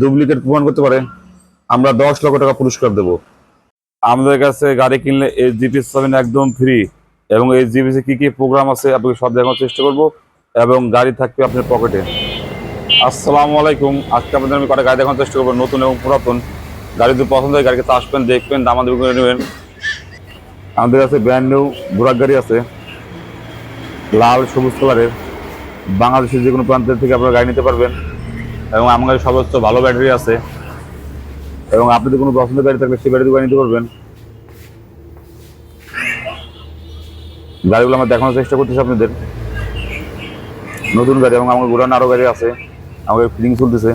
Duplicate প্রমাণ করতে পারে, আমরা দশ লক্ষ টাকা পুরস্কার দেব। আমাদের কাছে গাড়ি কিনলে এই জিপিএস পাবেন একদম ফ্রি এবং এই জিপিএসে কি কি প্রোগ্রাম আছে আপনাকে সব দেখানোর চেষ্টা করব, এবং গাড়ি থাকবে আপনার পকেটে আসসালামু আলাইকুম, আজকে আপনাদের আমি কটা গাড়ি দেখানোর চেষ্টা করব, নতুন এবং পুরাতন। গাড়ি যদি পছন্দ হয়, গাড়িকে আসবেন দেখবেন দামাদামি করে নেবেন। আমাদের কাছে ব্র্যান্ড নিউ বুরাক গাড়ি আছে, লাল সবুজ কালারের বাংলাদেশের যে কোনো প্রান্তের থেকে আপনারা গাড়ি নিতে পারবেন। এবং আমার কাছে সর্বোচ্চ ভালো ব্যাটারি আছে। এবং আপনাদের কোনো পছন্দের গাড়ি থাকলে সেই ব্যাটারি গাড়ি নিতে পারবেন। গাড়িগুলো আমরা দেখানোর চেষ্টা করতেছি আপনাদের। নতুন গাড়ি এবং আমার গোডাউন আরও গাড়ি আছে। আমাদের ফিলিং চলতেছে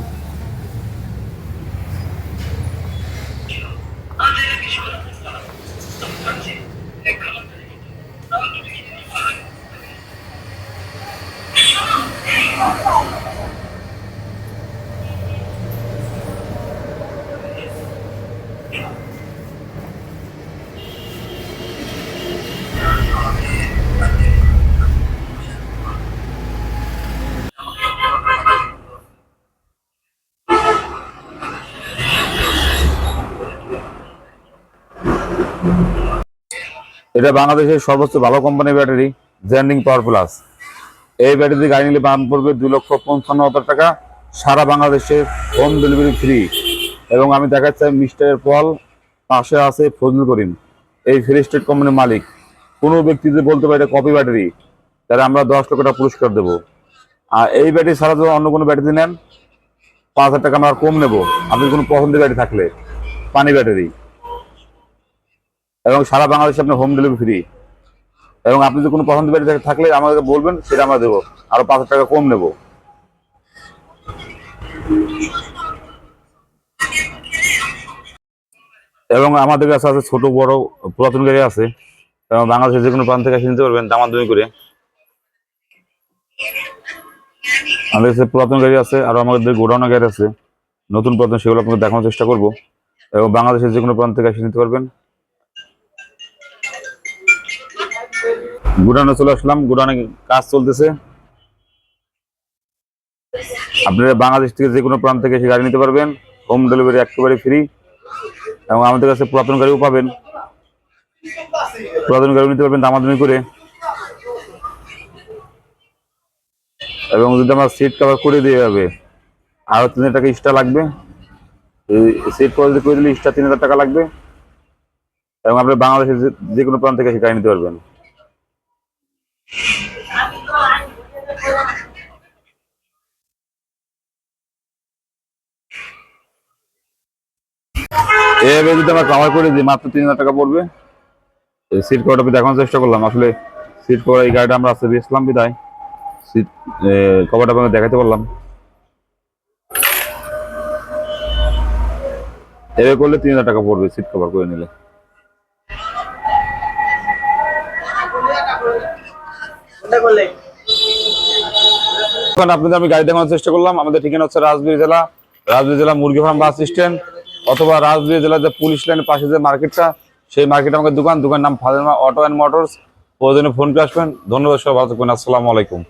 এটা বাংলাদেশের সর্বোচ্চ ভালো কোম্পানির ব্যাটারি জেন্ডিং পাওয়ার প্লাস এই ব্যাটারি গাড়ি নিলে দাম পড়বে দুই লক্ষ পঞ্চান্ন হাজার টাকা, সারা বাংলাদেশে হোম ডেলিভারি ফ্রি এবং আমি দেখাচ্ছি মিস্টার পল, পাশে আছে ফজলুল করিম। এই ফ্রি স্টেট কোম্পানির মালিক। কোনো ব্যক্তি যদি বলতে পারে এটা কপি ব্যাটারি তাহলে আমরা দশ লক্ষ টাকা পুরস্কার দেবো। আর এই ব্যাটারি ছাড়া যদি অন্য কোনো ব্যাটারি নেন, পাঁচ হাজার টাকা আমরা কম নেব। আপনি কোনো পছন্দের ব্যাটারি থাকলে, পানি ব্যাটারি। এবং সারা বাংলাদেশে আপনার হোম ডেলিভারি ফ্রি এবং আপনি যদি কোনো পছন্দ ব্যাটারি থাকলে আমাদেরকে বলবেন, সেটা আমরা দেবো। আরও পাঁচ টাকা কম নেব। এবং আমাদের কাছে আছে ছোট, বড়, পুরাতন গাড়ি আছে। এবং বাংলাদেশের যে কোনো প্রান্ত থেকে এসে নিতে পারবেন, দামাদামি করে। আমাদের কাছে পুরাতন গাড়ি আছে, আর আমাদের গোডাউনে গাড়ি আছে। নতুন পুরাতন, সেগুলো আপনাকে দেখানোর চেষ্টা করব। এবং বাংলাদেশের যে কোনো প্রান্ত থেকে নিতে পারবেন। গুডাউনে চলে আসলাম গুডাউনে কাজ চলতেছে। আপনারা বাংলাদেশ থেকে যে কোনো প্রান্ত থেকে এসে গাড়ি নিতে পারবেন, হোম ডেলিভারি একেবারে ফ্রি। এবং আমাদের কাছে পুরাতন গাড়িও পাবেন। পুরাতন গাড়িও নিতে পারবেন দামাদামি করে। এবং যদি আমার সিট কভার করে দিয়ে যাবে আরও তিন টাকা এক্সট্রা লাগবে। সিট কভার যদি করে দিলে এক্সট্রা তিন হাজার টাকা লাগবে। এবং আপনি বাংলাদেশের যে কোনো প্রান্ত থেকে এসে গাড়ি নিতে পারবেন। এভাবে যদি আমরা কাভার করে দিই, মাত্র তিন হাজার টাকা পড়বে। সিট কভারটা দেখানোর চেষ্টা করলাম। আসলে সিট কভার এই গাড়িটা আমরা আসতে বেসলাম বিদায়। সিট কভারটা আপনাকে দেখাতে পারলাম। এভাবে করলে তিন হাজার টাকা পড়বে সিট কভার করে নিলে। এখন আপনাদের আমি গাড়ি দেখানোর চেষ্টা করলাম। আমাদের ঠিকানা হচ্ছে রাজবীর জেলা রাজবীর জেলা মুরগি ফার্ম বাস স্ট্যান্ড, অথবা রাজবীর জেলার যে পুলিশ লাইনের পাশে যে মার্কেটটা, সেই মার্কেট আমাদের দোকান। দোকান নাম ফাজেমা অটো অ্যান্ড মোটরস। প্রয়োজনে ফোন করে আসবেন। ধন্যবাদ সবাই, ভালো থাকবেন। আসসালামু আলাইকুম।